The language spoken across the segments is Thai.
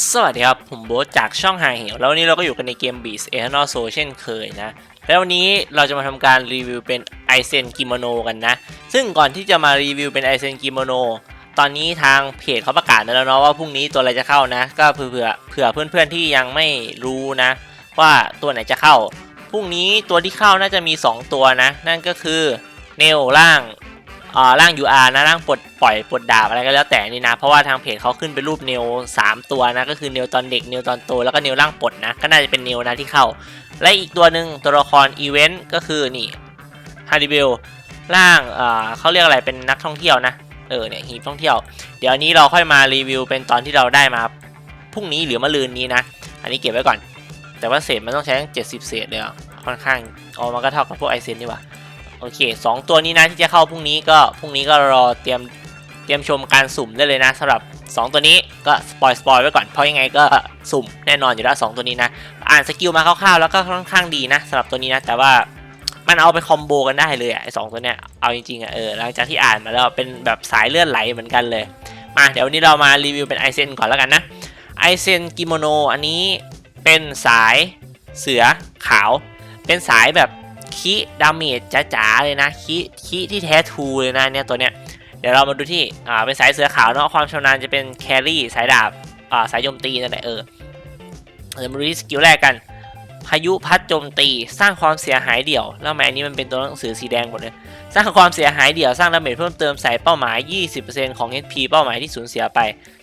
สวัสดีครับ ผมโบ๊ทจากช่องหาเหวแล้ววันนี้เราก็อยู่กันในเกม Beats Eternal Soul เช่นเคยนะ แล้ววันนี้เราจะมาทำการรีวิวเป็นไอเซนกิโมโนกันนะ ซึ่งก่อนที่จะมารีวิวเป็นไอเซนกิโมโนตอนนี้ทางเพจเขาประกาศแล้วเนาะว่าพรุ่งนี้ตัวอะไรจะเข้านะ ก็เผื่อเผื่อเผื่อเพื่อนๆที่ยังไม่รู้นะ ว่าตัวไหนจะเข้าพรุ่งนี้ตัวที่เข้าน่าจะมี 2 ตัวนะ นั่นก็คือเนลล่าง ร่าง UR นะร่างปลดปล่อยปลดดาบอะไรก็แล้วแต่นี่นะ เพราะว่าทางเพจเขาขึ้นเป็นรูปเนล3ตัวนะ ก็คือเนลตอนเด็กเนลตอนโตแล้วก็เนลร่างปลดนะ ก็น่าจะเป็นเนลนะที่เข้า และอีกตัวหนึ่งตัวละครอีเวนต์ก็คือนี่ฮาริเบลร่างอ่าเขาเรียกอะไรเป็นนักท่องเที่ยวนะเออเนี่ยหีบท่องเที่ยว เดี๋ยวนี้เราค่อยมารีวิวเป็นตอนที่เราได้มาพรุ่งนี้หรือมะรืนนี้นะ อันนี้เก็บไว้ก่อน แต่ว่าเศษมันต้องใช้ตั้ง70 เศษเลยอะค่อนข้างอ๋อมันก็เท่ากับพวกไอเซนนี่ว่า โอเคสองตัวนี้นะที่จะเข้าพรุ่งนี้ก็พรุ่งนี้ก็รอเตรียมเตรียมชมการสุ่มได้เลยนะสำหรับ 2 ตัวนี้ก็สปอยสปอยไว้ก่อนเพราะยังไงก็สุ่มแน่นอนอยู่แล้ว 2 ตัวนี้นะ อ่านสกิลมาคร่าวๆแล้วก็ค่อนข้างดีนะสำหรับตัวนี้นะแต่ว่ามันเอาไปคอมโบกันได้เลยอะไอสองตัวเนี้ยเอาจริงๆอะเออหลังจากที่อ่านมาแล้วเป็นแบบสายเลือดไหลเหมือนกันเลยมาเดี๋ยววันนี้เรามารีวิวเป็นไอเซนก่อนแล้วกันนะไอเซนกิโมโนอันนี้เป็นสายเสือขาว เป็นสายแบบ คีดาเมจจ๋าๆเลยนะคีคีที่แท้ทูเลยนะเนี่ยตัวเนี้ยเดี๋ยวเรามาดูที่อ่าเป็นสายเสือขาวเนาะความชำนาญจะเป็นแครี่สายดาบอ่าสายโจมตีนั่นแหละเออเดี๋ยวมาดูที่สกิลแรกกัน พายุพัดโจมตีสร้างความเสียหายเดี่ยว แล้วทำไมอันนี้มันเป็นตัวหนังสือสีแดงหมดเลยสร้างความเสียหายเดี่ยวสร้างดาเมจเพิ่มเติมใส่เป้าหมาย 20%ของ HP เป้าหมายที่สูญเสียไป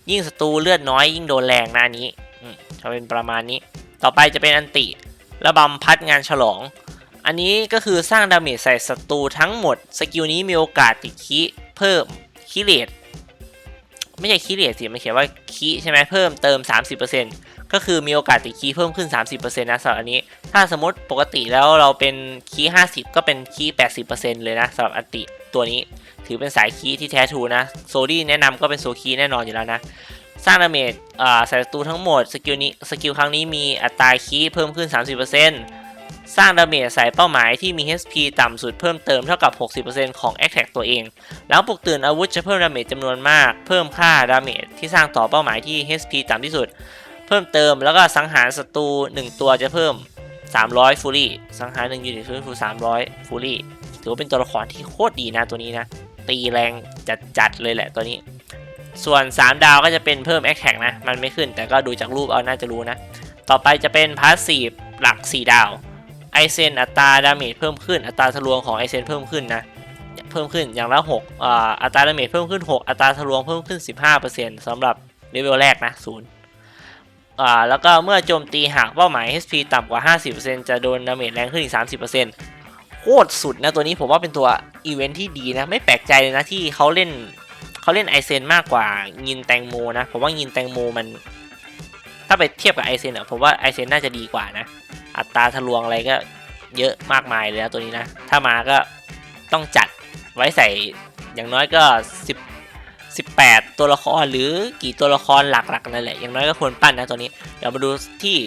ยิ่งศัตรูเลือดน้อยยิ่งโดนแรงหนะอันนี้อืมจะเป็นประมาณนี้ ต่อไปจะเป็นอันติระบำพัดงานฉลอง อันนี้ก็คือสร้างดาเมจใส่ศัตรูทั้งหมด สกิลนี้มีโอกาสติดคีเพิ่มคีเรตไม่ใช่คีเรตสิมันเขียนว่าคีใช่ไหมเพิ่มเติม 30%ก็คือมีโอกาสติดคีเพิ่มขึ้น 30%นะสำหรับอันนี้ ถ้าสมมติปกติแล้วเราเป็นคี50 ก็เป็นคี80%เลยนะสำหรับอัติตัวนี้ ถือเป็นสายคีที่แท้ทูนะโซดี้แนะนำก็เป็นโซคีแน่นอนอยู่แล้วนะสร้างดาเมจใส่ศัตรูทั้งหมดสกิลนี้สกิลครั้งนี้มีอัตราคีเพิ่มขึ้น 30% สร้างดาเมจใส่เป้าหมายที่มี HP ต่ำสุดเพิ่มเติมเท่ากับ 60%ของ Attack ตัวเองแล้วปลุกตื่นอาวุธจะเพิ่มดาเมจจำนวนมาก เพิ่มค่าดาเมจที่สร้างต่อเป้าหมายที่ HP ต่ำที่สุด เพิ่มเติมแล้วก็สังหารศัตรู 1 ตัวจะเพิ่ม 300 ฟูรี่สังหาร1ยูนิตฟื้นฟู300 ฟูรี่ถือว่าเป็นตัวละครที่โคตรดีนะตัวนี้นะ ตีแรงจัดๆเลยแหละตัวนี้ ส่วน 3 ดาวก็จะเป็นเพิ่ม Attack นะ มันไม่ขึ้นแต่ก็ดูจากรูปเอาน่าจะรู้นะ ต่อไปจะเป็นพาสซีฟหลัก 4 ดาว ไอเซนอัตราดาเมจเพิ่มขึ้น อัตราทะลวงของไอเซนเพิ่มขึ้นนะเพิ่มขึ้นอย่างละ6อ่าอัตราดาเมจเพิ่มขึ้น 6 อัตราทะลวงเพิ่มขึ้น 15%สำหรับเลเวลแรกนะ0อ่าแล้วก็เมื่อโจมตีหากเป้าหมาย HP ต่ำกว่า 50%จะโดนดาเมจแรงขึ้นอีก 30%โคตรสุดนะตัวนี้ผมว่าเป็นตัวอีเวนท์ที่ดีนะ ไม่แปลกใจเลยนะที่เขาเล่นเขาเล่นไอเซนมากกว่ายินแตงโมนะ ผมว่ายินแตงโมมัน ถ้าไปเทียบกับไอเซนอะผมว่าไอเซนน่าจะดีกว่านะ อัตราทะลวงอะไรก็เยอะมากมายเลยนะตัวนี้นะ ถ้ามาก็ต้องจัดไว้ใส่อย่างน้อยก็10 18 ตัวละครหรือกี่ตัวละครหลักๆนั่นแหละอย่างน้อยก็ควรปั้นนะตัวนี้ เดี๋ยวมาดูที่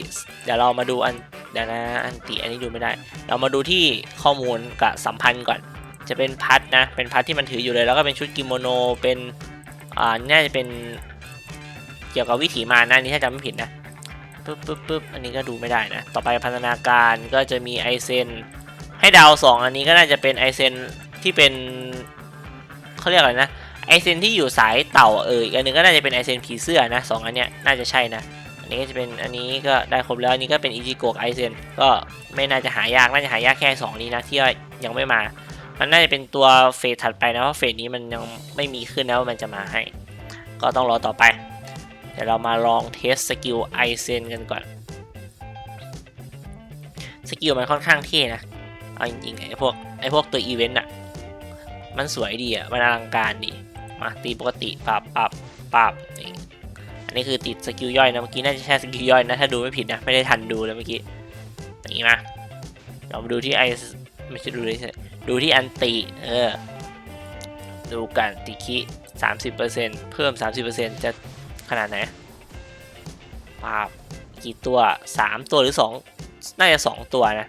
เดี๋ยวเรามาดูอันเดี๋ยวนะอันติอันนี้ดูไม่ได้ เรามาดูที่ข้อมูลกับสัมพันธ์ก่อน จะเป็นพัดนะเป็นพัดที่มันถืออยู่เลย แล้วก็เป็นชุดกิโมโนเป็นอ่าน่าจะเป็นเกี่ยวกับวิถีมานะนนี้ถ้าจำไม่ผิดนะ ปึ๊บปึ๊บปึ๊บอันนี้ก็ดูไม่ได้นะ ต่อไปพัฒนาการก็จะมีไอเซนให้ดาวสองอันนี้ก็น่าจะเป็นไอเซนที่เป็นเขาเรียกอะไรนะไอเซนที่อยู่สายเต่าเอออีกอันหนึงก็น่าจะเป็นไอเซนผีเสื้อนะสองอันเนี้ยน่าจะใช่นะ อันนี้ก็จะเป็นอันนี้ก็ได้ครบแล้วอันนี้ก็เป็นอิจิโกะไอเซนก็ไม่น่าจะหายากน่าจะหายากแค่สองนี้นะที่ยังไม่มา มันน่าจะเป็นตัวเฟสถัดไปนะเพราะเฟสนี้มันยังไม่มีขึ้นนะว่ามันจะมาให้ ก็ต้องรอต่อไป เดี๋ยวเรามาลองเทสสกิลไอเซนกันก่อน สกิลมันค่อนข้างเท่นะ เอาจริงๆไอพวกไอพวกตัวอีเวนต์อะมันสวยดีอะมันอลังการดี มาตีปกติปรับปรับปรับนี่อันนี้คือติดสกิลย่อยนะเมื่อกี้น่าจะใช่สกิลย่อยนะถ้าดูไม่ผิดนะไม่ได้ทันดูเลยเมื่อกี้อย่างนี้มาเรามาดูที่ไอไม่ใช่ดูเลยดูที่อันติเออดูกันติคิสามสิบเปอร์เซ็นต์เพิ่มสามสิบเปอร์เซ็นต์จะ ขนาดไหนปาบกี่ตัวสามตัวหรือสองน่าจะสองตัวนะ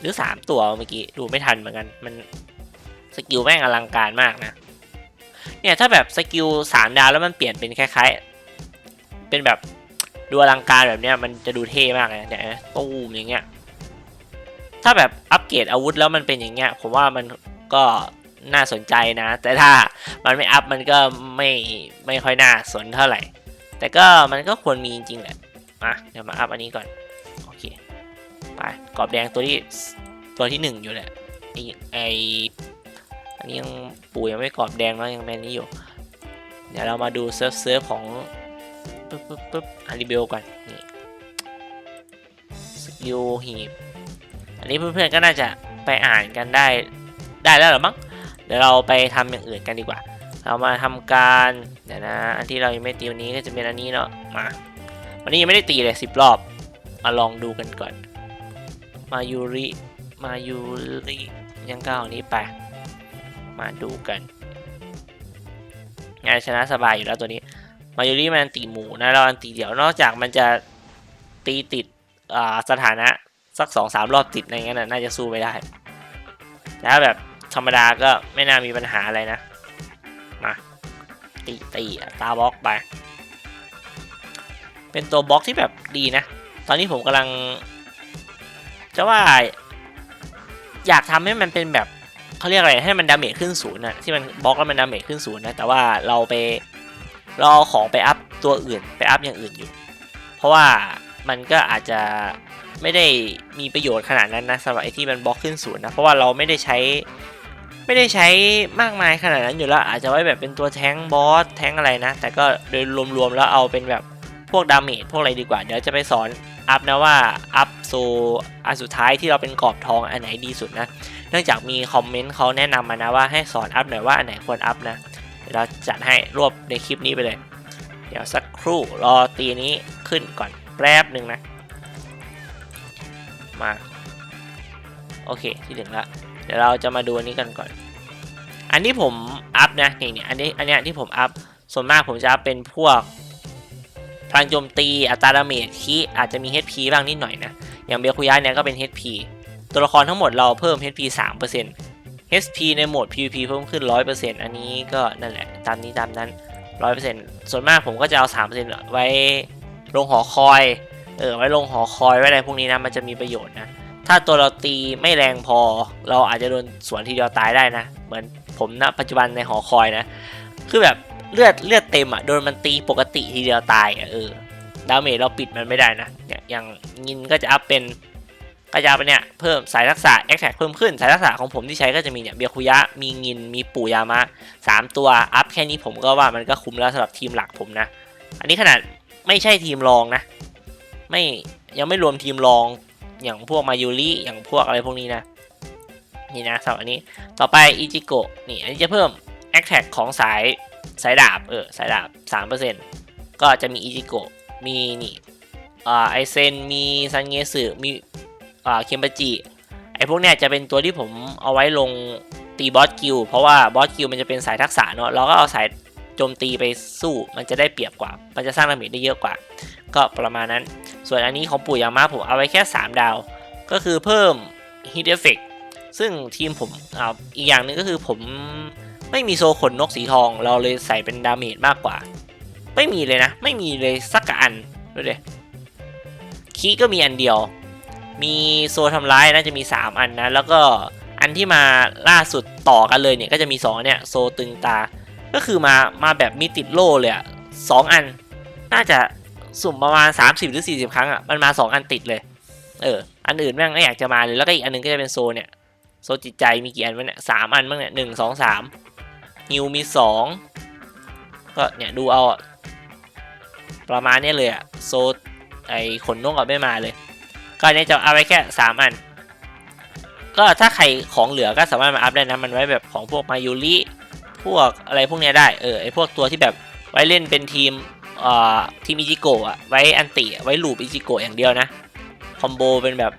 หรือสามตัวเมื่อกี้ดูไม่ทันเหมือนกัน มันสกิลแม่งอลังการมากนะ เนี่ยถ้าแบบสกิลสามดาวแล้วมันเปลี่ยนเป็นคล้ายๆ เป็นแบบดูอลังการแบบเนี้ยมันจะดูเท่มากเลยเนี่ยตู้มอย่างเงี้ย ถ้าแบบอัปเกรดอาวุธแล้วมันเป็นอย่างเงี้ย ผมว่ามันก็ น่าสนใจนะ แต่ถ้ามันไม่อัพมันก็ไม่ไม่ค่อยน่าสนเท่าไหร่ แต่ก็มันก็ควรมีจริงๆแหละมาเดี๋ยวมาอัพอันนี้ก่อนโอเคไปกรอบแดงตัวที่ตัวที่หนึ่งอยู่แหละไอไออันนี้ยังปู่ยังไม่กรอบแดงเนาะยังแมนนี้อยู่ เดี๋ยวเรามาดูเซิร์ฟเซิร์ฟของปึ๊บปึ๊บปึ๊บอาริเบลก่อนนี่สกิลหีบอันนี้เพื่อนๆก็น่าจะไปอ่านกันได้ได้แล้วหรอมั้ง เดี๋ยวเราไปทำอย่างอื่นกันดีกว่า เรามาทำการเดี๋ยวนะ อันที่เรายังไม่ตีวันนี้ก็จะเป็นอันนี้เนาะ มา วันนี้ยังไม่ได้ตีเลยสิบรอบ มาลองดูกันก่อน มายูริ มายูริยังก้าวอันนี้ไป มาดูกัน งานชนะสบายอยู่แล้วตัวนี้ มายูริมันตีหมูนะ เราอันตีเดี่ยวนอกจากมันจะตีติดสถานะสักสองสามรอบติดอะไรเงี้ยนะน่าจะสู้ไม่ได้แต่ถ้าแบบ ธรรมดาก็ไม่น่ามีปัญหาอะไรนะ มา ตีตีตาบล็อกไป เป็นตัวบล็อกที่แบบดีนะ ตอนนี้ผมกำลัง จะว่า อยากทำให้มันเป็นแบบเขาเรียกอะไรให้มันดาเมจขึ้นศูนย์นะที่มันบล็อกแล้วมันดาเมจขึ้นศูนย์นะแต่ว่าเราไปรอของไปอัพตัวอื่นไปอัพอย่างอื่นอยู่ เพราะว่ามันก็อาจจะไม่ได้มีประโยชน์ขนาดนั้นนะสำหรับไอที่มันบล็อกขึ้นศูนย์นะเพราะว่าเราไม่ได้ใช้ ไม่ได้ใช้มากมายขนาดนั้นอยู่แล้ว อาจจะไว้แบบเป็นตัวแท้งบอสแท้งอะไรนะ แต่ก็โดยรวมๆแล้วเอาเป็นแบบพวกดาเมจพวกอะไรดีกว่า เดี๋ยวจะไปสอนอัพนะว่าอัพโซอันสุดท้ายที่เราเป็นกรอบทองอันไหนดีสุดนะ เนื่องจากมีคอมเมนต์เขาแนะนำมานะว่าให้สอนอัพหน่อยว่าอันไหนควรอัพนะเดี๋ยวเราจัดให้รวบในคลิปนี้ไปเลย เดี๋ยวสักครู่รอตีนี้ขึ้นก่อนแป๊บหนึ่งนะ มา โอเคที่ถึงล้ว เดี๋ยวเราจะมาดูอันนี้กันก่อน อันที่ผมอัพนะนี่นี่อันนี้อันเนี้ยที่ผมอัพส่วนมากผมจะอัพเป็นพวกพลังโจมตีอัตราดาเมจคีอาจจะมี HP บ้างนิดหน่อยนะ อย่างเบลคุยะเนี่ยก็เป็น HP ตัวละครทั้งหมดเราเพิ่ม HP 3% HP ในโหมด PVP เพิ่มขึ้น 100%อันนี้ก็นั่นแหละ ตามนี้ตามนั้น 100%ส่วนมากผมก็จะเอา 3%ไว้ลงหอคอย เออไว้ลงหอคอยไว้อะไรพวกนี้นะมันจะมีประโยชน์นะ ถ้าตัวเราตีไม่แรงพอ เราอาจจะโดนสวนทีเดียวตายได้นะ เหมือนผมณปัจจุบันในหอคอยนะ คือแบบเลือดเลือดเต็มอะโดนมันตีปกติทีเดียวตายอะเออดาเมจเราปิดมันไม่ได้นะเนี่ยอย่างยินก็จะอัพเป็นก็จะเป็นเนี่ยเพิ่มสายทักษะแอคแท็กเพิ่มขึ้นสายทักษะของผมที่ใช้ก็จะมีเนี่ยเบียคุยะมีงินมีปู่ยามะสามตัวอัพแค่นี้ผมก็ว่ามันก็คุ้มแล้วสำหรับทีมหลักผมนะ อันนี้ขนาดไม่ใช่ทีมรองนะ ไม่ยังไม่รวมทีมรอง อย่างพวกมายูริอย่างพวกอะไรพวกนี้นะ นี่นะสำหรับอันนี้ต่อไปอิจิโกะนี่อันนี้จะเพิ่มแอคแท็กของสายสายดาบเออสายดาบ3%ก็จะมีอิจิโกะมีนี่อ่าไอเซนมีซันเงสึมีอ่าเคมบาจิไอพวกเนี้ยจะเป็นตัวที่ผมเอาไว้ลงตีบอสกิลเพราะว่าบอสกิลมันจะเป็นสายทักษะเนาะเราก็เอาสายโจมตีไปสู้มันจะได้เปรียบกว่า มันจะสร้างดาเมจได้เยอะกว่า ก็ประมาณนั้น ส่วนอันนี้ของปู่ยามาผมเอาไว้แค่ 3 ดาว ก็คือเพิ่ม Hit Effect ซึ่งทีมผมออีกอย่างหนึ่งก็คือผมไม่มีโซขนนกสีทอง เราเลยใส่เป็นดาเมจมากกว่า ไม่มีเลยนะ ไม่มีเลยสักอันดูดิคีก็มีอันเดียว มีโซทำร้ายน่าจะมี 3 อันนะ แล้วก็อันที่มาล่าสุดต่อกันเลยเนี่ยก็จะมี 2 เนี่ย โซตึงตา ก็คือมามาแบบมีติดโล่เลยอะสองอันน่าจะ สุ่มประมาณ 30 หรือ 40 ครั้งอะมันมา 2 อันติดเลย เออ อันอื่นแม่งไม่อยากจะมาเลยแล้วก็อีกอันหนึงก็จะเป็นโซเนี่ยโซจิตใจมีกี่อันวะเนี่ยสามอันบ้างเนี่ยหนึ่งสองสามฮิวมีสองก็เนี่ยดูเอาประมาณนี้เลยอะโซไอขนนกอะไม่มาเลย ก็อันนี้จะเอาไว้แค่สามอัน ก็ถ้าใครของเหลือก็สามารถมาอัพได้นะมันไว้แบบของพวกมายูริพวกอะไรพวกเนี้ยได้เออไอพวกตัวที่แบบไว้เล่นเป็นทีม เอ่อทีมอิจิโกะอะไว้อันติไว้ลูปอิจิโกะอย่างเดียวนะคอมโบเป็นแบบ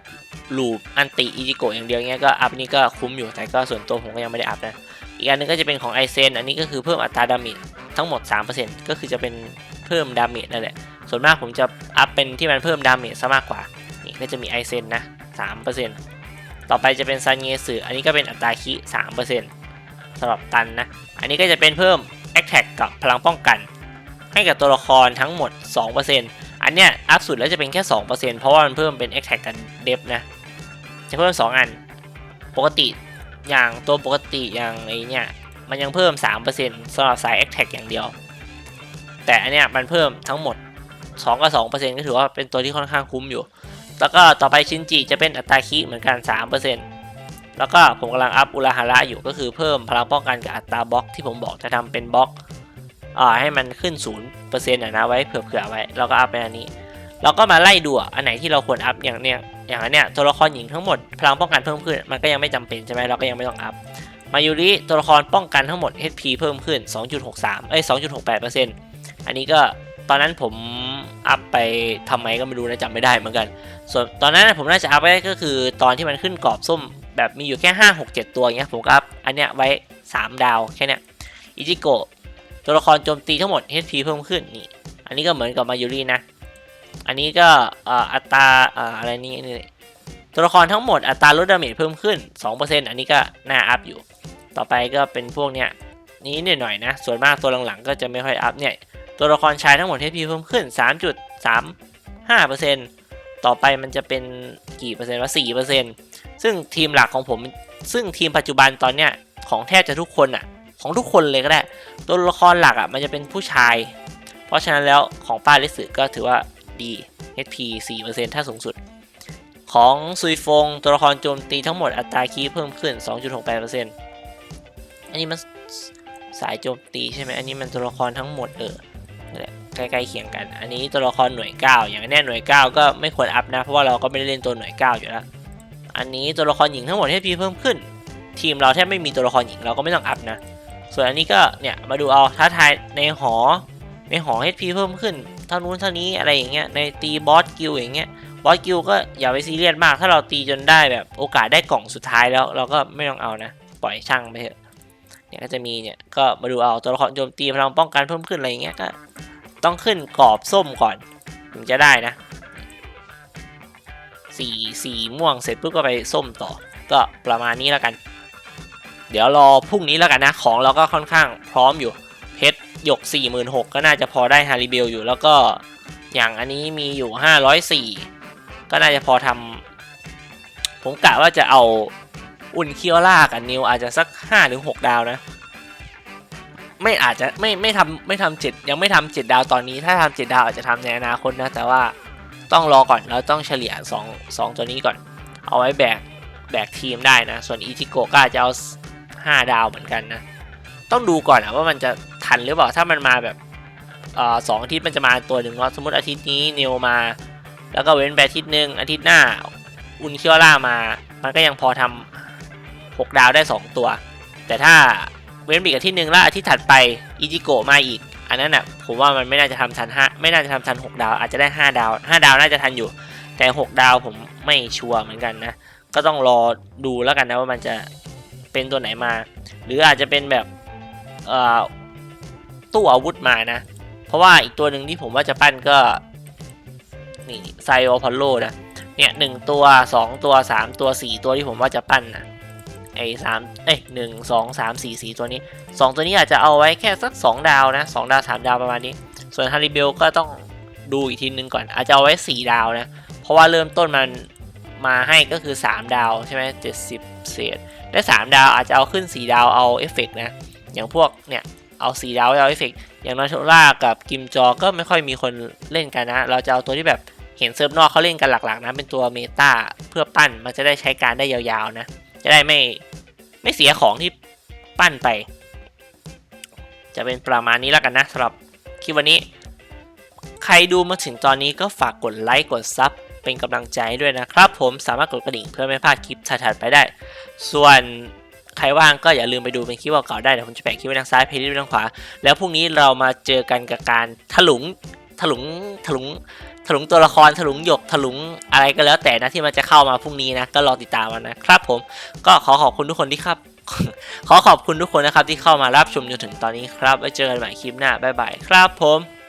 ลูปอันติอิจิโกะอย่างเดียวเงี้ยก็อัพนี่ก็คุ้มอยู่แต่ก็ส่วนตัวผมก็ยังไม่ได้อัพนะอีกอันหนึงก็จะเป็นของไอเซนอันนี้ก็คือเพิ่มอัตราดาเมจทั้งหมด 3%ก็คือจะเป็นเพิ่มดาเมจนั่นแหละส่วนมากผมจะอัพเป็นที่มันเพิ่มดาเมจซะมากกว่านี่ก็จะมีไอเซนนะ 3%ต่อไปจะเป็นซันเงสึอันนี้ก็เป็นอัตราคิ3%สำหรับตันนะ อันนี้ก็จะเป็นเพิ่มแอคแท็กกับพลังป้องกัน ให้กับตัวละครทั้งหมด 2%อันเนี้ยอัพสุดแล้วจะเป็นแค่ 2%เพราะว่ามันเพิ่มเป็น a t t a c กันเดฟนะ จะเพิ่ม 2 อัน ปกติอย่างตัวปกติอย่างไอเนี่ยมันยังเพิ่ม 3%สำหรับสาย a t t a c อย่างเดียว แต่อันเนี้ยมันเพิ่มทั้งหมด 2 กับ 2%ก็ถือว่าเป็นตัวที่ค่อนข้างคุ้มอยู่ แล้วก็ต่อไปชินจิจะเป็นอัตราคิเหมือนกัน 3%แล้วก็ผมกำลังอัพอุราฮาระอยู่ก็คือเพิ่มพลังป้องกันกับอัตราบล็อกที่ผมบอกจะทำเป็นบล็อก อ่าให้มันขึ้น0%อะนต์นะไว้เผื่อๆไว้แล้วก็อัพไปอันนี้ เราก็มาไล่ดูอะอันไหนที่เราควรอัพอย่างเนี้ยอย่างอันเนี้ยตัวละครหญิงทั้งหมดพลังป้องกันเพิ่มขึ้นมันก็ยังไม่จำเป็นใช่ไหมเราก็ยังไม่ต้องอัพมายูริตัวละครป้องกันทั้งหมด HP เพิ่มขึ้น 2.63 เอ้ย 2.68%อันนี้ก็ตอนนั้นผมอัพไปทำไมก็ไม่รู้นะจำไม่ได้เหมือนกัน ส่วนตอนนั้นผมน่าจะอัพไว้ก็คือตอนที่มันขึ้นกรอบส้มแบบมีอยู่แค่ 5 6 7 ตัวอย่างเงี้ยผมก็อัพอันเนี้ยไว้ 3 ดาวแค่เนี้ยอิจิโกะ ตัวละครโจมตีทั้งหมด HP เพิ่มขึ้นนี่ อันนี้ก็เหมือนกับมายูรินะ อันนี้ก็อัตราอะไรนี่นี่ตัวละครทั้งหมดอัตราลดดาเมจเพิ่มขึ้น 2%อันนี้ก็น่าอัพอยู่ ต่อไปก็เป็นพวกเนี้ยนี้นิดหน่อยนะ ส่วนมากตัวหลังๆ ก็จะไม่ค่อยอัพเนี่ย ตัวละครชายทั้งหมด HP เพิ่มขึ้น 3.35%ต่อไปมันจะเป็นกี่เปอร์เซ็นต์วะ4%ซึ่งทีมหลักของผม ซึ่งทีมปัจจุบันตอนเนี้ยของแทบจะทุกคนอะ ของทุกคนเลยก็ได้ ตัวละครหลักอะมันจะเป็นผู้ชาย เพราะฉะนั้นแล้วของป้าลิสึก็ถือว่าดี HP 4%ถ้าสูงสุด ของซุยฟง ตัวละครโจมตีทั้งหมดอัตราคีย์เพิ่มขึ้น 2.68%อันนี้มันสายโจมตีใช่ไหมอันนี้มันตัวละครทั้งหมดเออนั่นแหละใกล้ๆเคียงกัน อันนี้ตัวละครหน่วย 9 อย่างแน่หน่วย 9 ก็ไม่ควรอัพนะ เพราะว่าเราก็ไม่ได้เล่นตัวหน่วย 9 อยู่แล้ว อันนี้ตัวละครหญิงทั้งหมด HP เพิ่มขึ้น ทีมเราแทบไม่มีตัวละครหญิงเราก็ไม่ต้องอัพนะ ส่วนอันนี้ก็เนี่ยมาดูเอาท้าทายในหอ ในหอ HP เพิ่มขึ้น เท่านู้นเท่านี้อะไรอย่างเงี้ยในตีบอสกิลอย่างเงี้ยบอสกิลก็อย่าไปซีเรียสมาก ถ้าเราตีจนได้แบบโอกาสได้กล่องสุดท้ายแล้วเราก็ไม่ต้องเอานะ ปล่อยช่างไปเถอะเนี่ยก็จะมีเนี่ยก็มาดูเอาตัวละครโจมตีพลังป้องกันเพิ่มขึ้นอะไรอย่างเงี้ยก็ต้องขึ้นกรอบส้มก่อนถึงจะได้นะสีสีม่วงเสร็จปุ๊บก็ไปส้มต่อ ก็ประมาณนี้แล้วกัน เดี๋ยวรอพรุ่งนี้แล้วกันนะ ของเราก็ค่อนข้างพร้อมอยู่ เพชรหยก 46,000 ก็น่าจะพอได้ฮาริเบลอยู่ แล้วก็อย่างอันนี้มีอยู่ 504 ก็น่าจะพอทำผมกะว่าจะเอาอุ่นเคียวล่ากับนิวอาจจะสัก 5-6 ดาวนะ ไม่อาจจะไม่ไม่ทำไม่ทำเจ็ดยังไม่ทำเจ็ดดาวตอนนี้ ถ้าทำเจ็ดดาวอาจจะทำในอนาคตนะ แต่ว่าต้องรอก่อนเราต้องเฉลี่ย2 2ตัวนี้ก่อน เอาไว้แบกแบกทีมได้นะ ส่วนอิจิโกะก็อาจจะเอา 5 ดาวเหมือนกันนะ ต้องดูก่อนนะว่ามันจะทันหรือเปล่าถ้ามันมาแบบอสองอาทิตย์มันจะมาตัวหนึ่งเนาะสมมติอาทิตย์นี้เนวมา แล้วก็เว้นไปอาทิตย์หนึ่งอาทิตย์หน้าอุนเคียวล่ามา มันก็ยังพอทำหกดาวได้ 2 ตัว แต่ถ้าเว้นอีกอาทิตย์หนึ่งแล้วอาทิตย์ถัดไปอิจิโกะมาอีก อันนั้นอะผมว่ามันไม่น่าจะทำทันห้าไม่น่าจะทำทันหกดาวอาจจะได้ห้าดาวห้าดาวน่าจะทันอยู่ แต่หกดาวผมไม่ชัวร์เหมือนกันนะ ก็ต้องรอดูแล้วกันนะว่ามันจะ เป็นตัวไหนมา หรืออาจจะเป็นแบบตู้อาวุธมานะ เพราะว่าอีกตัวหนึ่งที่ผมว่าจะปั้นก็นี่ไซโอพอลโลนะเนี่ยหนึ่งตัวสองตัวสามตัวสี่ตัวที่ผมว่าจะปั้นนะไอ้สามเอ้ยหนึ่งสองสามสี่สี่ตัวนี้สองตัวนี้อาจจะเอาไว้แค่สักสองดาวนะสองดาวสามดาวประมาณนี้ ส่วนฮาริเบลก็ต้องดูอีกทีนึงก่อน อาจจะเอาไว้สี่ดาวนะ เพราะว่าเริ่มต้นมันมาให้ก็คือ3ดาวใช่ไหมเจ็ดสิบเศษ ได้ 3 ดาวอาจจะเอาขึ้น 4 ดาวเอาเอฟเฟกต์นะ อย่างพวกเนี่ยเอา 4 ดาวเอาเอฟเฟกต์อย่างนอชล่ากับกิมจอก็ไม่ค่อยมีคนเล่นกันนะ เราจะเอาตัวที่แบบเห็นเซิร์ฟนอกเขาเล่นกันหลักๆนะเป็นตัวเมตาเพื่อปั้นมันจะได้ใช้การได้ยาวๆนะ จะได้ไม่ไม่เสียของที่ปั้นไป จะเป็นประมาณนี้แล้วกันนะสำหรับคลิปวันนี้ ใครดูมาถึงตอนนี้ก็ฝากกดไลค์กดซับ เป็นกำลังใจให้ด้วยนะครับ ผมสามารถกดกระดิ่งเพื่อไม่พลาดคลิปถัดๆไปได้ ส่วนใครว่างก็อย่าลืมไปดูเป็นคลิปเก่าๆได้เดี๋ยวผมจะแปะคลิปไว้ทางซ้ายเพลย์ลิสต์ไว้ทางขวา แล้วพรุ่งนี้เรามาเจอกันกับการถลุงถลุงถลุงถลุงตัวละครถลุงหยกถลุงอะไรก็แล้วแต่นะที่มันจะเข้ามาพรุ่งนี้นะ ก็รอติดตามมันนะครับ ผมก็ขอขอบคุณทุกคนที่ครับ ขอขอบคุณทุกคนนะครับที่เข้ามารับชมจนถึงตอนนี้ครับไว้เจอกันใหม่คลิปหน้าบ๊ายบายครับผม